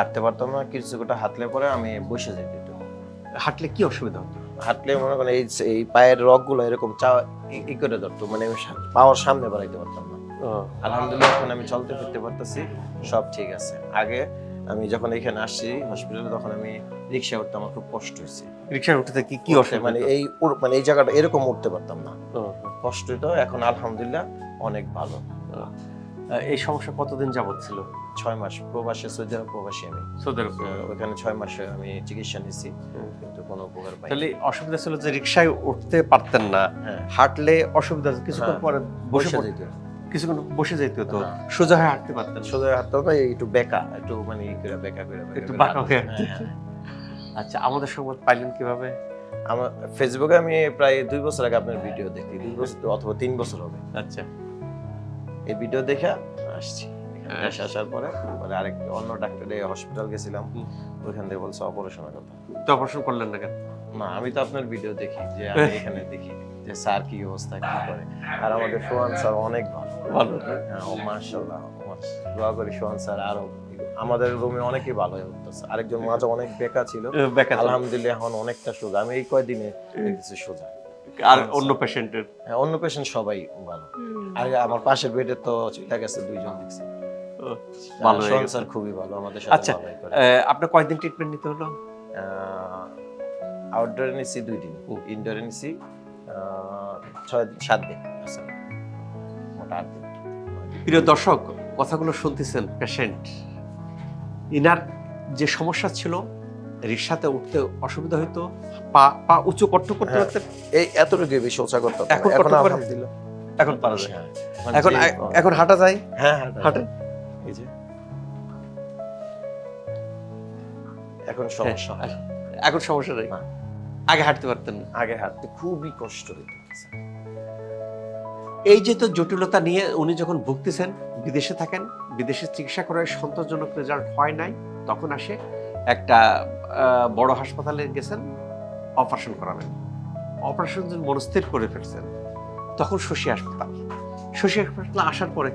হাঁটতে পারতাম না কিছু গোটা হাঁটলে পরে আমি বসে যেতে হতো হাঁটলে কি অসুবিধা হতো? হাঁটলে মনে করেন এই এই পায়ের রগগুলো এরকম চা ই- করে ধরতো মানে আমি পাওয়ার সামনে বাড়াইতে পারতাম না। আলহামদুলিল্লাহ এখন আমি চলতে ফিরতে পারতেছি সব ঠিক আছে। আগে আমি যখন এখানে আসছি হসপিটালে তখন আমি রিক্সা উঠতে আমার খুব কষ্ট হয়েছে। রিক্সায় উঠতে কি কি অসুবিধা মানে এই মানে এই জায়গাটা এরকম উঠতে পারতাম না। কষ্ট হতো এখন আলহামদুলিল্লাহ অনেক ভালো। এই সমস্যা কতদিন যাবত ছিল? ছয় মাস। প্রবাসে সৌদি আরব প্রবাসী আমি। সৌদি আহ, ওখানে ছয় মাসে আমি চিকিৎসা নিয়েছি কিন্তু কোনো উপকার পাই তাহলে অসুবিধা ছিল যে রিক্সায় উঠতে পারতেন না হ্যাঁ। হাঁটলে অসুবিধা। কিছুক্ষণ হ্যাঁ। পরে বসে যেত। কিছুক্ষণ বসে যেতে হতো হ্যাঁ। সোজা হয়ে হাঁটতে পারতেন। সোজা হাত তো একটু বেকা একটু মানে বেকা করে একটু বাঁকা হাঁটতে। হ্যাঁ। আচ্ছা আমাদের সংবাদ পাইলেন কীভাবে? আমার ফেসবুকে আমি প্রায় দুই বছর আগে আপনার ভিডিও দেখি দুই বছর অথবা তিন বছর হবে। আচ্ছা। এই ভিডিও দেখে আসছি। হ্যাঁ। দেশে আসার পরে পরে আরেক অন্য ডাক্তারে হসপিটাল গেছিলাম ওইখান থেকে বলছে অপারেশনের কথা। তো অপারেশন করলেন না কেন? না আমি তো আপনার ভিডিও দেখি যে আমি এখানে দেখি যে স্যার কি অবস্থা কি করে। আর আমাদের সোহান স্যার অনেক ভালো। ভালো। হ্যাঁ মার্শাল্লাহ দোয়া করি সোহান স্যার আরও আমাদের রুমে অনেকেই ভালো হয়ে উঠতেছে। আরেকজন মাঝে অনেক বেকা ছিল। আলহামদুলিল্লাহ এখন অনেকটা সোজা। আমি এই কয়দিনে দেখতেছি সোজা। আর অন্য পেশেন্টের হ্যাঁ, অন্য পেশেন্ট সবাই ভালো। আর আমার পাশের বেডে তো চলে গেছে দুইজন দেখছি। ভালো স্যার খুবই ভালো আমাদের সাথে আচ্ছা, আপনার কয়দিন ট্রিটমেন্ট নিতে হলো? আউটডোরে নিছি দুই দিন। হুম। ইনডোরে নিছি ছয় সাত দিন। আচ্ছা মোটা আট দিন। প্রিয় দর্শক কথাগুলো শুনতেছেন পেশেন্ট ইনার যে সমস্যা ছিল রিক্সাতে উঠতে অসুবিধা হইতো পা পা উঁচু করতে করতে হ্যাঁ। করতে? এই এতটুকু বেশি করতে এখন করতে পারে? এখন পারা যায়। হ্যাঁ, এখন যে- এখন হাঁটা যায়? হ্যাঁ হাঁটে এই যে। এখন সমস্যা হয় এখন সমস্যা নেই। আগে হাঁটতে পারতেন না। আগে হাঁটতে খুবই কষ্ট হইতো। এই যে তো জটিলতা নিয়ে উনি যখন ভুগতেছেন বিদেশে থাকেন বিদেশে চিকিৎসা করে সন্তোষজনক রেজাল্ট হয় নাই তখন আসে একটা আহ, বড় হাসপাতালে গেছেন অপারেশন করাবেন। অপারেশন যখন মনস্থির করে ফেলছেন, তখন শশী হাসপাতাল শশী হাসপাতালে আসার পরে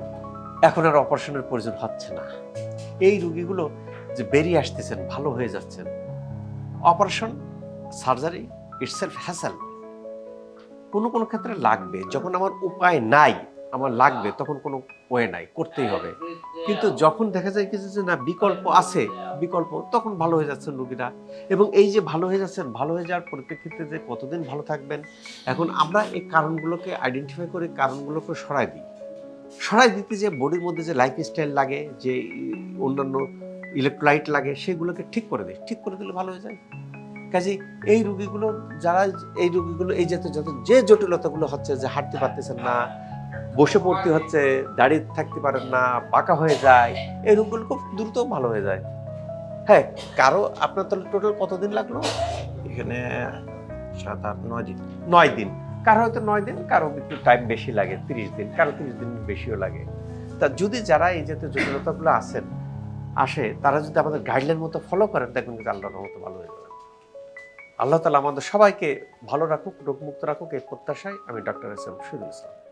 এখন আর অপারেশনের প্রয়োজন হচ্ছে না। এই রুগীগুলো যে বেরিয়ে আসতেছেন, ভালো হয়ে যাচ্ছেন, অপারেশন, সার্জারি ইটসেলফ হ্যাসেল কোনো কোনো ক্ষেত্রে লাগবে। যখন আমার উপায় নাই, আমার লাগবে, তখন কোনো ওয়ে নাই, করতেই হবে। কিন্তু যখন দেখা যায় কিছু যে না বিকল্প আছে বিকল্প তখন ভালো হয়ে যাচ্ছেন রুগীরা। এবং এই যে ভালো হয়ে যাচ্ছেন ভালো হয়ে যাওয়ার পরিপ্রেক্ষিতে যে কতদিন ভালো থাকবেন এখন আমরা এই কারণগুলোকে আইডেন্টিফাই করে কারণগুলোকে সরাই দিই। সরাই দিতে যে বডির মধ্যে যে লাইফ স্টাইল লাগে যে অন্যান্য ইলেকট্রোলাইট লাগে সেগুলোকে ঠিক করে দিই। ঠিক করে দিলে ভালো হয়ে যায়। কাজে এই রুগীগুলো যারা এই রুগীগুলো এই যত যে জটিলতাগুলো হচ্ছে যে হাঁটতে পারতেছেন না বসে পড়তে হচ্ছে দাঁড়িয়ে থাকতে পারেন না পাকা হয়ে যায় এই রোগগুলো খুব দ্রুত ভালো হয়ে যায়। হ্যাঁ কারও আপনার তাহলে টোটাল কতদিন লাগল? এখানে সাত আট নয় দিন। নয় দিন। কারও হয়তো নয় দিন কারও একটু টাইম বেশি লাগে তিরিশ দিন কারও তিরিশ দিন বেশিও লাগে। তা যদি যারা এই জাতীয় জটিলতাগুলো আছেন আসে তারা যদি আমাদের গাইডলাইন মতো ফলো করেন দেখবেন কিন্তু আল্লাহর মতো ভালো হয়ে যাবে। আল্লাহ তালা আমাদের সবাইকে ভালো রাখুক রোগমুক্ত রাখুক এই প্রত্যাশায় আমি doctor S M Shahidul Islam.